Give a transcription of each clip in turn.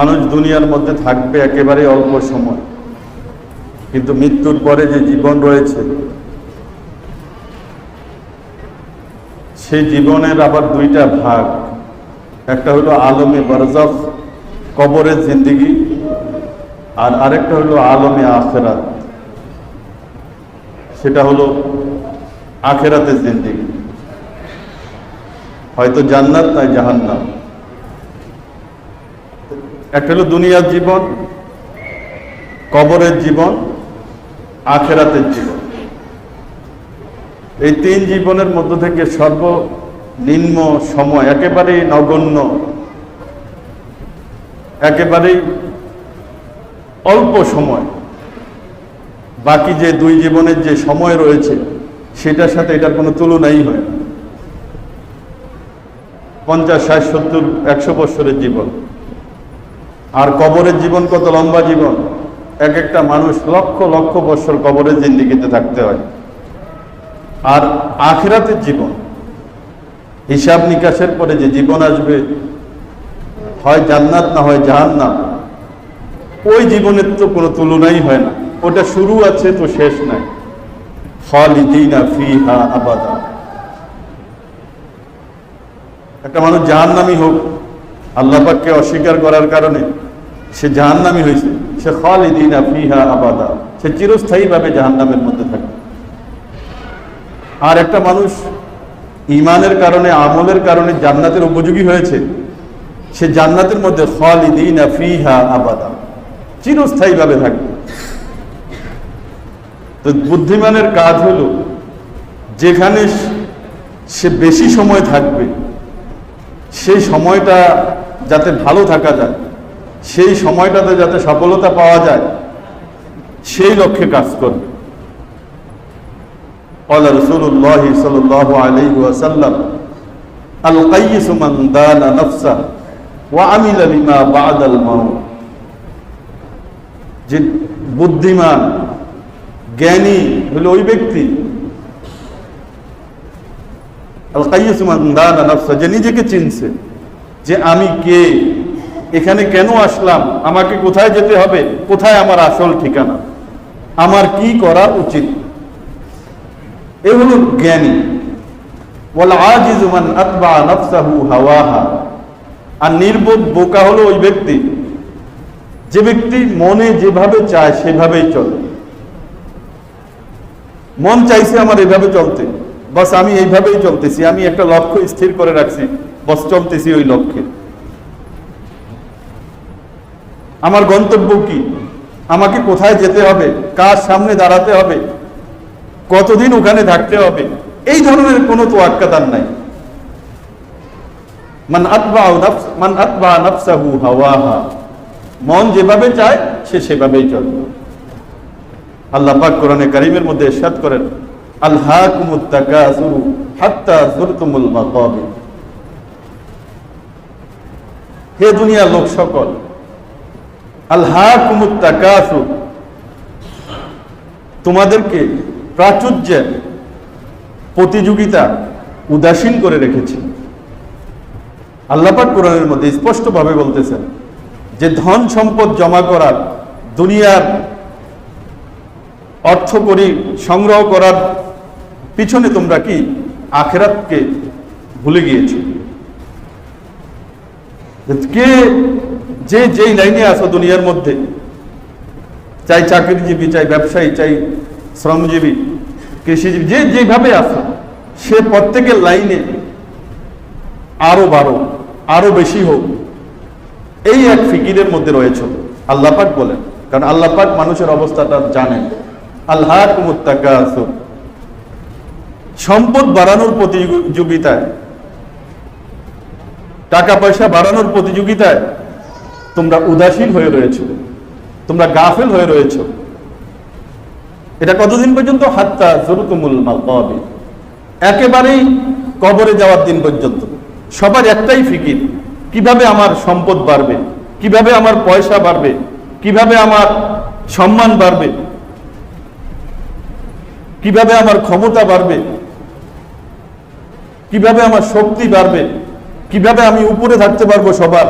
মানুষ দুনিয়ার মধ্যে থাকবে একেবারে অল্প সময়। কিন্তু মৃত্যুর পরে যে জীবন রয়েছে সেই জীবনের আবার দুইটা ভাগ। একটা হলো আলমে বরজফ কবরের জিন্দিগি, আর আরেকটা হলো আলমে আখেরাত। সেটা হলো আখেরাতের জিন্দিগি। হয়তো জান্নাত নয় জাহান্নাম। একটা হলো দুনিয়ার জীবন, কবরের জীবন, আখেরাতের জীবন। এই তিন জীবনের মধ্য থেকে সর্বনিম্ন সময় একেবারেই নগণ্য, একেবারেই অল্প সময়। বাকি যে দুই জীবনের যে সময় রয়েছে, সেটার সাথে এটার কোনো তুলনাই হয় পঞ্চাশ, ষাট, সত্তর, একশো বছরের জীবন। আর কবরের জীবন কত লম্বা জীবন? এক একটা মানুষ লক্ষ লক্ষ বছর কবরের জিন্দিগিতে থাকতে হয়। আর আখেরাতের জীবন, হিসাব নিকাশের পরে যে জীবন আসবে, হয় জান্নাত না হয় জাহান্নাম, ওই জীবনের তো কোনো তুলনাই হয় না। ওটা শুরু আছে তো শেষ নাই। খালিদিনা ফিহা আবাদা। একটা মানুষ জাহান্নামি হোক আল্লাহ পাককে অস্বীকার করার কারণে সে জাহান্নামি হয়েছে। সে খালিদিনা ফিহা আবাদা। সে চিরস্থায়ীভাবে জাহান্নামের মধ্যে থাকে আর একটা মানুষ ইমানের কারণে, আমলের কারণে জান্নাতের উপযোগী হয়েছে, সে জান্নাতের মধ্যে খালিদিনা ফিহা আবাদা। চিরস্থায়ীভাবে থাকবে। তো বুদ্ধিমানের কাজ হলো, যেখানে সে বেশি সময় থাকবে, সেই সময়টা যাতে ভালো থাকা যায় সেই সময়টাতে যাতে সফলতা পাওয়া যায় সেই লক্ষ্যে কাজ করবে قال رسول الله صلى الله عليه وسلم القيس من دان نفسه وعمل لما بعد الموت যে বুদ্ধিমান জ্ঞানী হলো ওই ব্যক্তি আল কাইয়িস মান দানা নাফসা যে নিজেকে চিনছে যে আমি কে? এখানে কেন আসলাম? আমাকে কোথায় যেতে হবে? কোথায় আমার আসল ঠিকানা? আমার কি করা উচিত? এ হলো জ্ঞানী। আর নির্বোধ বোকা হলো ওই ব্যক্তি। যে ব্যক্তি মনে যেভাবে চায় সেভাবেই চলে। মন চাইছে আমার এভাবে চলতে। বাস আমি এইভাবেই চলতেছি। আমি একটা লক্ষ্য স্থির করে রাখছি। বস চলতেছি ওই লক্ষ্যে। আমার গন্তব্য কি? আমাকে কোথায় যেতে হবে? কার সামনে দাঁড়াতে হবে? কতদিন ওখানে থাকতে হবে? এই ধরনের কোনো তো আটকাদার নাই। মান আতবা মান আতবা নাফসাহু হাওয়াহা। মন যেভাবে চায়, সে সেভাবেই চলবে আল্লাহ পাক কোরআনে কারিমের মধ্যে ইরশাদ করেন, আলহাকুমুত তাকাসুরু হাত্তা যুরতুমুল মাকাবির। হে দুনিয়ার লোক সকল আলহাকুমুত তাকাসুর তোমাদেরকে প্রাচুর্যের প্রতিযোগিতা উদাসীন করে রেখেছে। আল্লাপাক কোরআনের মধ্যে স্পষ্টভাবে বলতেছেন যে ধন সম্পদ জমা করার, দুনিয়ার অর্থ করি সংগ্রহ করার পিছনে তোমরা কি আখেরাতকে ভুলে গিয়েছ? কে, যে যেই লাইনে আসো দুনিয়ার মধ্যে, চাই চাকরিজীবী, চাই ব্যবসায়ী, চাই শ্রমজীবী, কৃষিজীবী, যে যেভাবে আসো সে প্রত্যেকের লাইনে আরও বারো আরও বেশি হোক। এই এক ফিকিরের মধ্যে রয়েছে। আল্লাহ পাক বলেন, কারণ আল্লাহ পাক মানুষের অবস্থাটা জানেন। আল্লাহ সম্পদ বাড়ানোর প্রতিযোগিতায় টাকা পয়সা বাড়ানোর প্রতিযোগিতায় তোমরা উদাসীন হয়ে রয়েছে, তোমরা গাফেল হয়ে রয়েছ। এটা কতদিন পর্যন্ত? হাত্তা জরুতুমুল মাকাবি একেবারেই কবরে যাওয়ার দিন পর্যন্ত। সবার একটাই ফিকির, কীভাবে আমার সম্পদ বাড়বে, কীভাবে আমার পয়সা বাড়বে, কীভাবে আমার সম্মান বাড়বে, কীভাবে আমার ক্ষমতা বাড়বে, কীভাবে আমার শক্তি বাড়বে কীভাবে আমি উপরে থাকতে পারব সবার?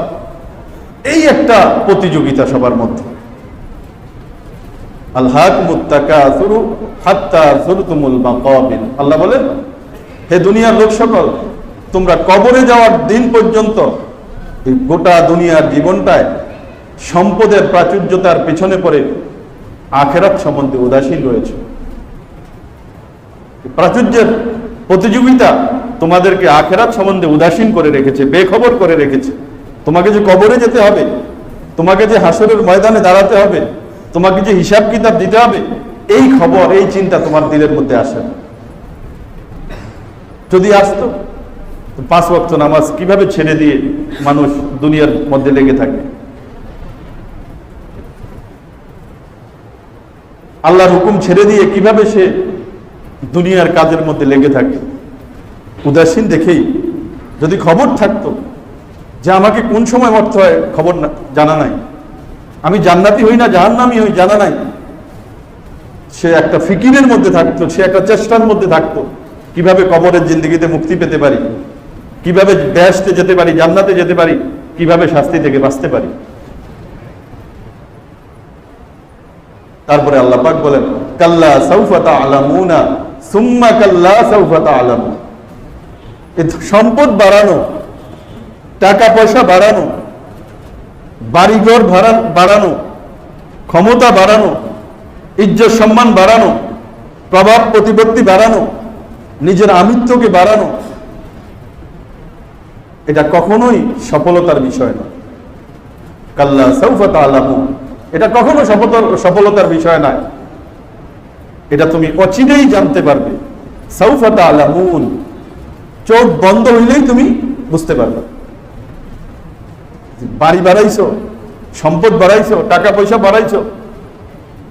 এই একটা প্রতিযোগিতা সবার মধ্যে। আল্লাহ বলেন, হে দুনিয়ার লোক সকল, তোমরা কবরে যাওয়ার দিন পর্যন্ত গোটা দুনিয়ার জীবনটায় সম্পদের প্রাচুর্যতার পেছনে পড়ে আখেরাত সম্বন্ধে উদাসীন রয়েছে। প্রাচুর্যের প্রতিযোগিতা তোমাদেরকে আখেরাত সম্বন্ধে উদাসীন করে রেখেছে, বেখবর করে রেখেছে। তোমাকে যে কবরে যেতে হবে, তোমাকে যে হাসরের ময়দানে দাঁড়াতে হবে, তোমাকে যে হিসাব কিতাব দিতে হবে, এই খবর, এই চিন্তা তোমার দিলের মধ্যে আসে যদি আসতো পাঁচ ওয়াক্ত নামাজ কীভাবে ছেড়ে দিয়ে মানুষ দুনিয়ার মধ্যে লেগে থাকে? আল্লাহর হুকুম ছেড়ে দিয়ে কীভাবে সে দুনিয়ার কাজের মধ্যে লেগে থাকে? উদাসীন দেখেই যদি খবর থাকতো যে আমাকে কোন সময় মরতে হয়, খবর জানা নাই। আমি জান্নাতি হই না, জাহান্নামি হই, জানা নাই। সে একটা ফিকিরের মধ্যে থাকতো, সে একটা চেষ্টার মধ্যে থাকতো, কীভাবে কবরের জিন্দগিতে মুক্তি পেতে পারি, কীভাবে ব্যস্তে যেতে পারি, জান্নাতে যেতে পারি, কীভাবে শাস্তি থেকে বাঁচতে পারি। তারপরে আল্লাহ পাক বলেন, কাল্লা সৌফাতা আলামুনা সুম্মা কাল্লা সৌফাতা আলামু এ সম্পদ বাড়ানো, টাকা পয়সা বাড়ানো, বাড়িঘর বাড়ানো, ক্ষমতা বাড়ানো, ইজ্জত সম্মান বাড়ানো, প্রভাব প্রতিপত্তি বাড়ানো, নিজের আমিত্বকে বাড়ানো, এটা কখনোই সফলতার বিষয় না কাল্লা সৌফত আলামু এটা কখনো সফলতার সফলতার বিষয় নয়। এটা তুমি অচিরেই জানতে পারবে। সৌফত আলামুন চোখ বন্ধ হইলেই তুমি বুঝতে পারবে। বাড়ি বাড়াইছো, সম্পদ বাড়াইছো, টাকা পয়সা বাড়াইছো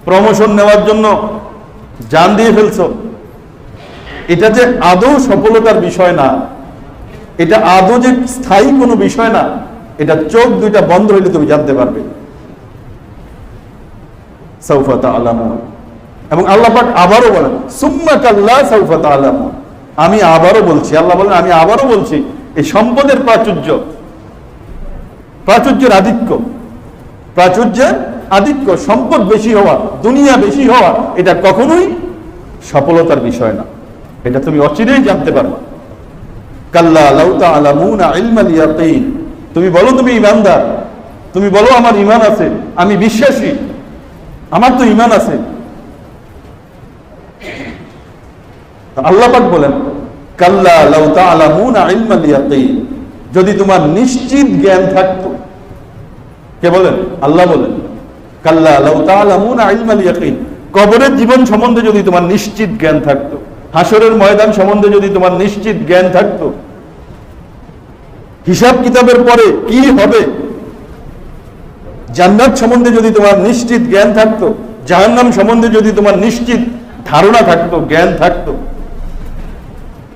প্রমোশন নেওয়ার জন্য জান দিয়ে ফেলছো। এটা যে আদৌ সফলতার বিষয় না, এটা আদৌ যে স্থায়ী কোনো বিষয় না, এটা চোখ দুইটা বন্ধ হইলে তুমি জানতে পারবে। সৌফতা আলাম এবং আল্লাহ পাক আবারও বলেন, সুম্মা কাল্লা সৌফতা আলাম আমি আবারও বলছি, আল্লাহ বলেন, আমি আবারও বলছি, এই সম্পদের প্রাচুর্য। প্রাচুর্যের আধিক্য। প্রাচুর্যের আধিক্য, সম্পদ বেশি হওয়া, দুনিয়া বেশি হওয়া, এটা কখনোই সফলতার বিষয় না। এটা তুমি অচিরেই জানতে পারবে। কাল্লা লাউতা তুমি বলো, তুমি ইমানদার। তুমি বলো, আমার ইমান আছে, আমি বিশ্বাসী। আমার তো ইমান আছে। আল্লাহ বলেন কাল্লা লাউতা আলামুনা ইলমাল ইয়াকিন। যদি তোমার নিশ্চিত জ্ঞান থাকতো, কে বলেন? আল্লাহ বলেন, কাল্লা লাউতা আলামুনা ইলমাল ইয়াকিন। কবরের জীবন সম্বন্ধে যদি তোমার নিশ্চিত জ্ঞান হাসরের ময়দান সম্বন্ধে যদি তোমার নিশ্চিত জ্ঞান হিসাব কিতাবের পরে কি হবে? জান্নাত সম্বন্ধে যদি তোমার নিশ্চিত জ্ঞান থাকতো, জাহান্নাম সম্বন্ধে যদি তোমার নিশ্চিত ধারণা থাকতো, জ্ঞান থাকতো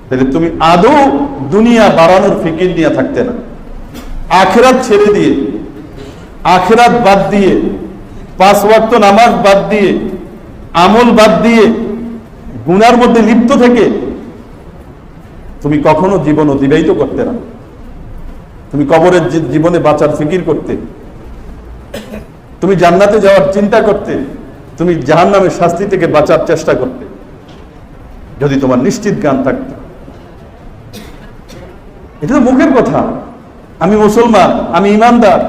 তাহলে তুমি আদৌ দুনিয়া বাড়ানোর ফিকির নিয়ে থাকতে না। আখেরাত ছেড়ে দিয়ে, আখেরাত বাদ দিয়ে, পাঁচ ওয়াক্ত নামাজ বাদ দিয়ে, আমল বাদ দিয়ে, গুনার মধ্যে লিপ্ত থেকে তুমি কখনো জীবন অতিবাহিত করতে না। তুমি কবরের জীবনে বাঁচার ফিকির করতে। তুমি জান্নাতে যাওয়ার চিন্তা করতে। তুমি জাহান নামের শাস্তি থেকে বাঁচার চেষ্টা করতে। যদি তোমার নিশ্চিত জ্ঞান থাকত। এটা তো মুখের কথা। আমি মুসলমান, আমি ইমানদার।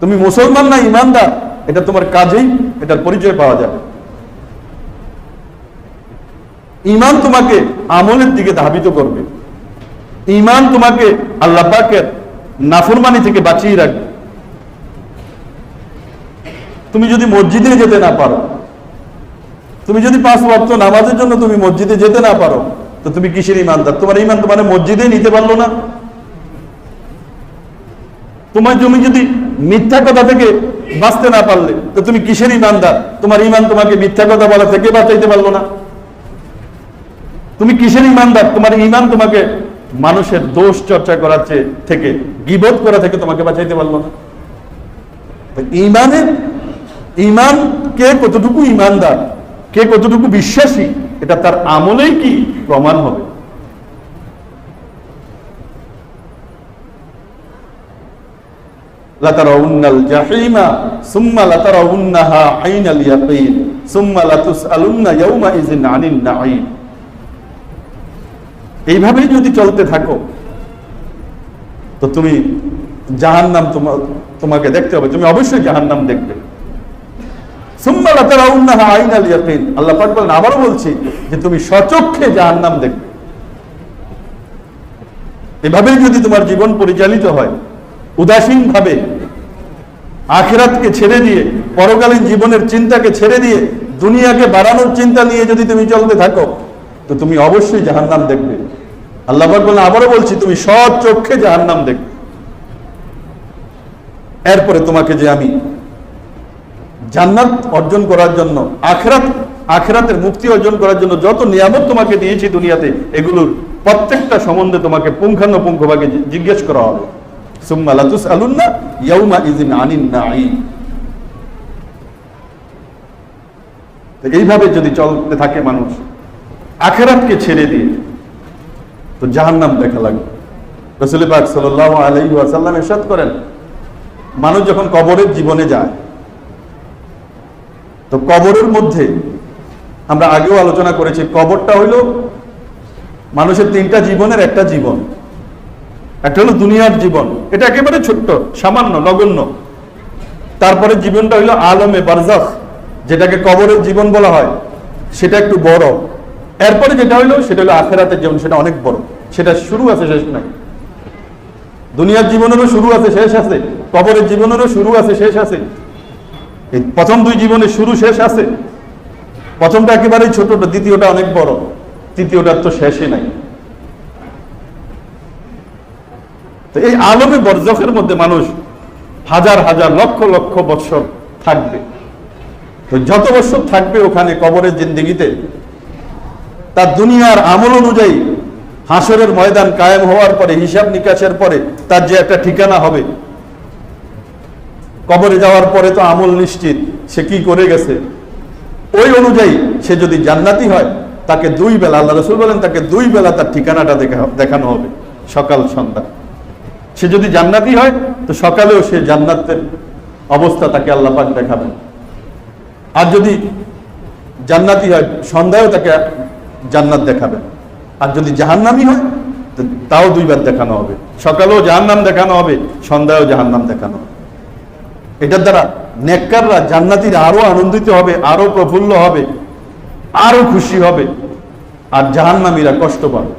তুমি মুসলমান না ইমানদার? এটা তোমার কাজেই, এটার পরিচয় পাওয়া যাবে। ইমান তোমাকে আমলের দিকে ধাবিত করবে। ইমান তোমাকে আল্লাহ পাকের নাফরমানি থেকে বাঁচিয়ে রাখবে। তুমি যদি মসজিদে যেতে না পারো, তুমি যদি পাঁচ ওয়াক্ত নামাজের জন্য তুমি মসজিদে যেতে না পারো তো তুমি কিসের ইমানদার? তোমার ইমান তোমার মসজিদে নিতে পারল না। তোমার তুমি যদি মিথ্যা কথা থেকে বাঁচতে না পারলে, তো তুমি কিসের ইমানদার? তোমার ইমান তোমাকে মিথ্যা কথা বলা থেকে বাঁচাইতে পারল না। তুমি কিসের ইমানদার? তোমার ইমান তোমাকে মানুষের দোষ চর্চা করার থেকে গিবোধ করা থেকে তোমাকে বাঁচাইতে পারল না। ইমানের, ইমান কে কতটুকু ইমানদার? কে কতটুকু বিশ্বাসী? এটা তার আমলেই কি প্রমাণ হবে? এইভাবেই যদি চলতে থাকো, তো তুমি জাহান্নাম তোমাকে দেখতে হবে। তুমি অবশ্যই জাহান্নাম দেখবে সুম্মা লাতারাউন্নাহা আইনাল ইয়াকিন আবারও বলছি যে তুমি সচক্ষে জাহান্নাম দেখবে। এভাবেই যদি তোমার জীবন পরিচালিত হয় উদাসীন ভাবে আখেরাতকে ছেড়ে দিয়ে, পরকালীন জীবনের চিন্তাকে ছেড়ে দিয়ে, দুনিয়াকে বাড়ানোর চিন্তা নিয়ে যদি তুমি চলতে থাকো, তো তুমি অবশ্যই জাহার নাম দেখবে। আল্লাহ বলেন, আবারও বলছি, তুমি সৎ চক্ষে নাম দেখবে। এরপরে তোমাকে যে আমি জান্নাত অর্জন করার জন্য, আখরাত, আখরাতের মুক্তি অর্জন করার জন্য যত নিয়ামত তোমাকে দিয়েছি দুনিয়াতে, এগুলোর প্রত্যেকটা সম্বন্ধে তোমাকে পুঙ্খানুপুঙ্খভাবে জিজ্ঞেস করা হবে। এইভাবে যদি চলতে থাকে মানুষ, আখেরাতকে ছেড়ে দিয়ে, তো জাহান্নাম দেখা লাগবে। ওয়াসাল্লাম ইরশাদ করেন, মানুষ যখন কবরের জীবনে যায় তো কবরের মধ্যে আমরা আগেও আলোচনা করেছি, কবরটা হইল মানুষের তিনটা জীবনের একটা জীবন। একটা হলো দুনিয়ার জীবন। এটা একেবারে ছোট্ট, সামান্য, নগণ্য। তারপরে জীবনটা হইল আলমে বারজাখ, যেটাকে কবরের জীবন বলা হয়। সেটা একটু বড়। এরপরে যেটা হইল, সেটা হলো আখেরাতের জীবন, সেটা অনেক বড়। সেটা শুরু আছে, শেষ নাই। দুনিয়ার জীবনেরও শুরু আছে, শেষ আছে। কবরের জীবনেরও শুরু আছে, শেষ আছে। এই প্রথম দুই জীবনের শুরু শেষ আছে। প্রথমটা একেবারেই ছোট দ্বিতীয়টা অনেক বড়। তৃতীয়টার তো শেষই নাই। তো এই আলমে বর্জকের মধ্যে মানুষ হাজার হাজার লক্ষ লক্ষ বৎসর থাকবে। তো যত বছর থাকবে ওখানে কবরের জিন্দিগিতে, তার দুনিয়ার আমল অনুযায়ী হাসরের ময়দান কায়েম হওয়ার পরে, হিসাব নিকাশের পরে তার যে একটা ঠিকানা হবে কবরে যাওয়ার পরে তো আমল নিশ্চিত, সে কি করে গেছে? ওই অনুযায়ী সে যদি জান্নাতি হয়, তাকে দুই বেলা, আল্লাহ রসুল বলেন তাকে দুই বেলা তার ঠিকানাটা দেখা- দেখানো হবে, সকাল, সন্ধ্যা। সে যদি জান্নাতি হয়, তো সকালেও সে জান্নাতের অবস্থা তাকে আল্লাহ পাক দেখাবেন। আর যদি জান্নাতি হয়, সন্ধ্যায়ও তাকে জান্নাত দেখাবেন। আর যদি জাহান্নামি হয় তাও দুইবার দেখানো হবে। সকালেও জাহান্নাম দেখানো হবে, সন্ধ্যায়ও জাহান্নাম দেখানো হবে। এটার দ্বারা নেককাররা জান্নাতিরা আরও আনন্দিত হবে, আরও প্রফুল্ল হবে, আরও খুশি হবে, আর জাহান্নামীরা কষ্ট পাবে।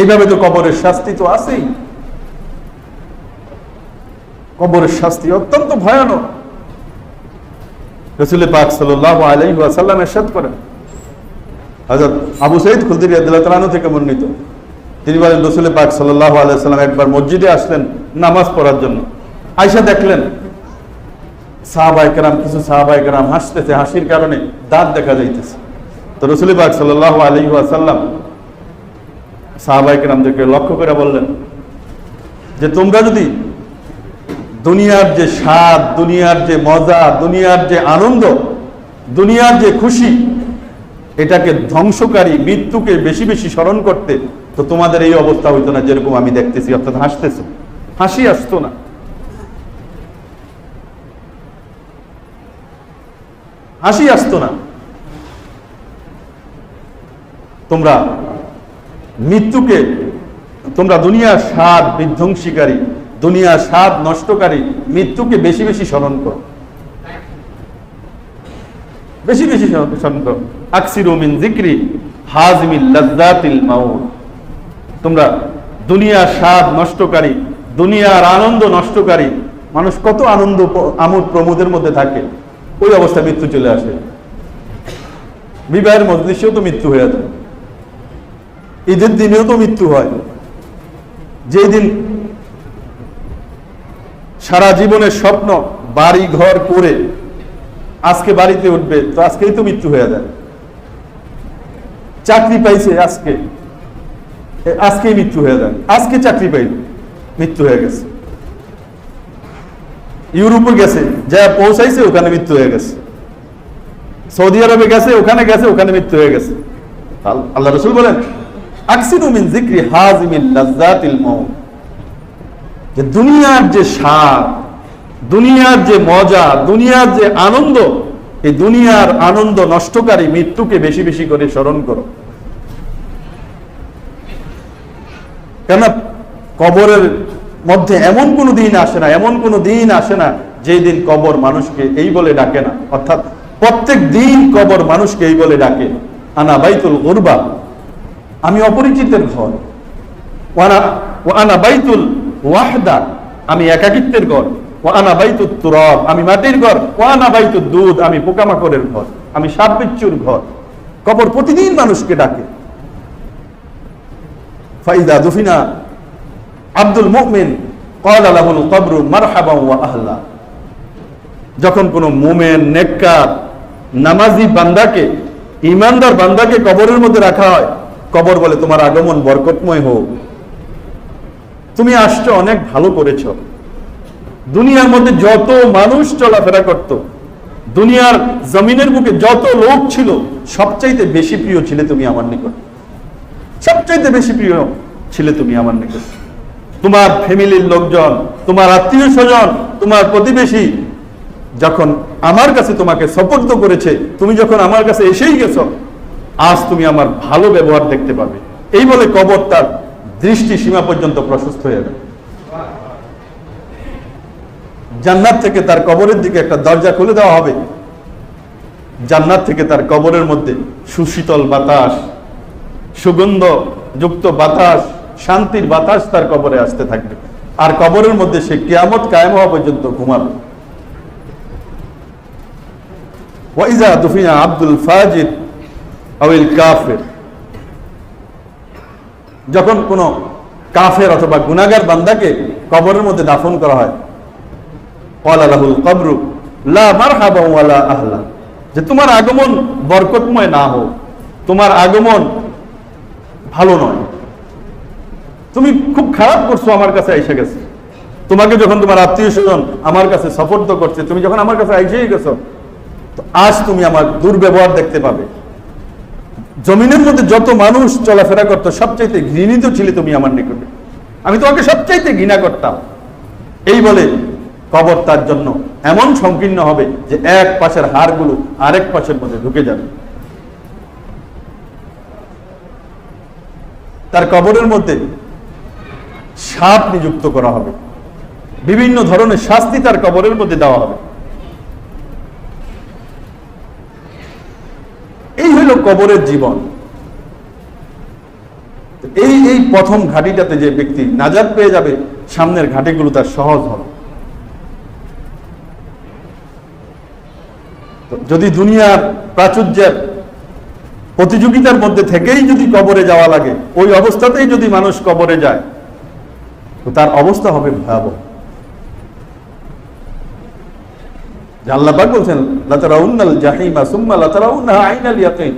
এইভাবে তো কবরের শাস্তি তো আছেই। কবরের শাস্তি অত্যন্ত ভয়ানক। রসুল পাক সাল্লাহ ওয়াসাল্লাম এরশাদ করেন। হযরত আবু খুদরি রাদিয়াল্লাহু থেকে বর্ণিত। তিনি বলেন রসুল পাক সাল্লাহ আলাইসাল্লাম একবার মসজিদে আসলেন নামাজ পড়ার জন্য। আয়সা দেখলেন সাহাবাই কেরাম, কিছু সাহাবাই কেরাম হাসতেছে, হাসির কারণে দাঁত দেখা যাইতেছে। তো রসুল পাক সাল্লাহ আলী আসাল্লাম সাহাবাই কেরামদেরকে লক্ষ্য করে বললেন যে, তোমরা যদি দুনিয়ার যে স্বাদ, দুনিয়ার যে মজা, দুনিয়ার যে আনন্দ, দুনিয়ার যে খুশি, এটাকে ধ্বংসকারী মৃত্যুকে বেশি বেশি স্মরণ করতে তো তোমাদের এই অবস্থা হইতো না যেরকম আমি দেখতেছি, অর্থাৎ হাসতেছ। হাসি আসতো না। হাসি আসতো না। তোমরা মৃত্যুকে, তোমরা দুনিয়ার স্বাদ বিধ্বংসীকারী দুনিয়ার স্বাদ নষ্টকারী মৃত্যুকে বেশি বেশি স্মরণ করো। বেশি বেশি স্মরণ করো। আকসিরু জিক্রি হাজমিল লাজ্জাতিল মাউত। তোমরা দুনিয়ার স্বাদ নষ্টকারী, দুনিয়ার আনন্দ নষ্টকারী, মানুষ কত আনন্দ আমোদ প্রমোদের মধ্যে থাকে, ওই অবস্থায় মৃত্যু চলে আসে। বিবাহের মজলিসেও তো মৃত্যু হয়ে যায়। ঈদের দিনেও তো মৃত্যু হয়। যেই দিন সারা জীবনের স্বপ্ন, বাড়ি, ঘর করে আজকে বাড়িতে উঠবে, তো আজকেই তো মৃত্যু হয়ে যায়। চাকরি পাইছে আজকে। আজকেই মৃত্যু হয়ে যায়। আজকে চাকরি পাইল। মৃত্যু হয়ে গেছে। ইউরোপে গেছে। যা পৌঁছাইছে, ওখানে মৃত্যু হয়ে গেছে। সৌদি আরবে গেছে, ওখানে গেছে, ওখানে মৃত্যু হয়ে গেছে। আল্লাহ রসুল বলেন, আকসিরু মিন জিক্রি হাজিমিল লাজ্জাতিল মাউত। যে দুনিয়ার যে স্বাদ, দুনিয়ার যে মজা, দুনিয়ার যে আনন্দ, এই দুনিয়ার আনন্দ নষ্টকারী মৃত্যুকে বেশি বেশি করে স্মরণ করো। কেন কবরের মধ্যে এমন কোনো দিন আসে না, এমন কোনো দিন আসে না যেই দিন কবর মানুষকে এই বলে ডাকে না। অর্থাৎ প্রত্যেক দিন কবর মানুষকে এই বলে ডাকে, আনা বাইতুল গুরবা আমি অপরিচিতের ঘর ওয়ানা আনা বাইতুল ওয়াহদা আমি একাকিত্বের ঘর ওয়ানা বাইতুল তুরব আমি মাটির ঘর ওয়ানা বাইতুল দুধ আমি পোকামাকড়ের ঘর আমি সাপ বিচ্ছুর ঘর কবর প্রতিদিন মানুষকে ডাকে ফাইদা দুফিনা। আব্দুল মুমিন ক্বালা লাহুল কবরু মারহাবান ওয়া আহলা। যখন কোন মুমেন, নেককার, নামাজি বান্দাকে ইমানদার বান্দাকে কবরের মধ্যে রাখা হয়, কবর বলে তোমার আগমন বরকতময় হোক। তুমি আসছো, অনেক ভালো করেছ। দুনিয়ার মধ্যে যত মানুষ চলাফেরা করত, দুনিয়ার জমিনের বুকে যত লোক ছিল, সবচাইতে বেশি প্রিয় ছিলে তুমি আমার নিকট। সবচাইতে বেশি প্রিয় ছিলে তুমি আমার নিকট। তোমার ফ্যামিলির লোকজন, তোমার আত্মীয় স্বজন, তোমার প্রতিবেশী যখন আমার কাছে তোমাকে সপর্দ করেছে, তুমি যখন আমার কাছে এসেই গেছো, আজ তুমি আমার ভালো ব্যবহার দেখতে পাবে। এই বলে কবর তার দৃষ্টি সীমা পর্যন্ত প্রশস্ত হয়ে যাবে জান্নাত থেকে তার কবরের দিকে একটা দরজা খুলে দেওয়া হবে। জান্নাত থেকে তার কবরের মধ্যে সুশীতল বাতাস সুগন্ধ যুক্ত বাতাস, শান্তির বাতাস তার কবরে আসতে থাকবে। আর কবরের মধ্যে সে কিয়ামত কায়েম হওয়া পর্যন্ত ঘুমাবে। ওয়াইজা আব্দুল ফাজিদ আউল কাফের। যখন কোন কাফের অথবা গুনাগার বান্দাকে কবরের মধ্যে দাফন করা হয় ওয়ালা লাহুল কবরু, লা মারহাবা ওয়ালা আহলা। যে তোমার আগমন বরকতময় না হোক, তোমার আগমন ভালো নয়। তুমি খুব খারাপ করছ আমার কাছে এসে গেছে। তোমাকে যখন তোমার আত্মীয় স্বজন আমার কাছে সফর্দ করছে, তুমি যখন আমার কাছে এসেই গেছো, তো আজ তুমি আমার দুর্ব্যবহার দেখতে পাবে। জমিনের মধ্যে যত মানুষ চলাফেরা করতো, সবচাইতে ঘৃণিত ছিলে তুমি আমার নিকটে। আমি তোমাকে সবচাইতে ঘৃণা করতাম। এই বলে কবর তার জন্য এমন সংকীর্ণ হবে যে এক পাশের হাড়গুলো আরেক পাশের মধ্যে ঢুকে যাবে। তার কবরের মধ্যে সাপ নিযুক্ত করা হবে। বিভিন্ন ধরনের শাস্তি তার কবরের মধ্যে দেওয়া হবে। এই হইল কবরের জীবন। এই এই প্রথম ঘাটিটাতে যে ব্যক্তি নাজাদ পেয়ে যাবে, সামনের ঘাটিগুলো তার সহজ হবে। যদি দুনিয়ার প্রাচুর্যের প্রতিযোগিতার মধ্যে থেকেই যদি কবরে যাওয়া লাগে, ওই অবস্থাতেই যদি মানুষ কবরে যায়, তো তার অবস্থা হবে ভয়াবহ। যে আল্লাহ পাক বলছেন, লাতারাউন্নাল জাহিমা সুম্মা লাতারাউন্নাহা আইনাল ইয়াকিন।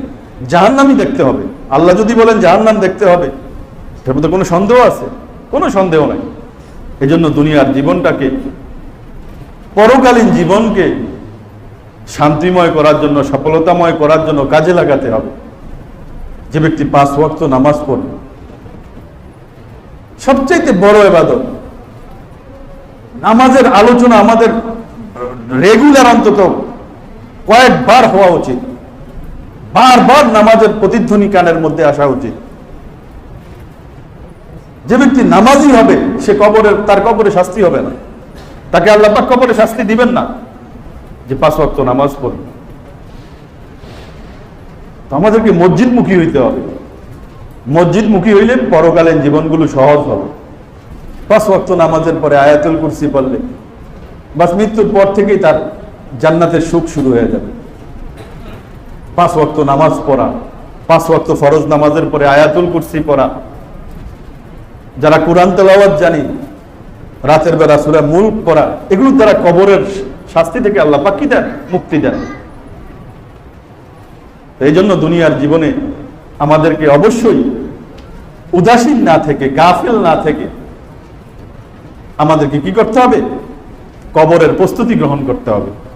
জাহান্নামই দেখতে হবে। আল্লাহ যদি বলেন জাহান্নাম দেখতে হবে এর মধ্যে কোনো সন্দেহ আছে? কোনো সন্দেহ নাই। এজন্য দুনিয়ার জীবনটাকে, পরকালীন জীবনকে শান্তিময় করার জন্য, সফলতাময় করার জন্য কাজে লাগাতে হবে। যে ব্যক্তি পাঁচ ওয়াক্ত নামাজ পড়বে সবচাইতে বড় এবাদত নামাজের আলোচনা আমাদের রেগুলার অন্তত কয়েকবার হওয়া উচিত, বারবার নামাজের প্রতিধ্বনি কানের মধ্যে আসা উচিত। যে ব্যক্তি নামাজই হবে, সে কবরের, তার কবরে শাস্তি হবে না। তাকে আল্লাহ কবরে শাস্তি দিবেন না যে পাঁচ ওয়াক্ত নামাজ পড়বে তো আমাদেরকে মসজিদমুখী হইতে হবে। মসজিদমুখী হইলে পরকালীন জীবনগুলো সহজ হবে। পাঁচ ওয়াক্ত নামাজের পরে আয়াতুল কুরসি পড়লে বাস মৃত্যুর পর থেকেই তার জান্নাতের সুখ শুরু হয়ে যাবে। পাঁচ ওয়াক্ত নামাজ পড়া, পাঁচ ওয়াক্ত ফরজ নামাজের পরে আয়াতুল কুরসি পড়া। যারা কোরআন তেলাওয়াত জানি, রাতের বেলা সুরা মুল্ক পড়া, এগুলো তারা কবরের শাস্তি থেকে আল্লাহ পাকি দেন? মুক্তি দেন। এই জন্য দুনিয়ার জীবনে আমাদেরকে অবশ্যই উদাসীন না থেকে, গাফিল না থেকে আমাদেরকে কি করতে হবে? কবরের প্রস্তুতি গ্রহণ করতে হবে।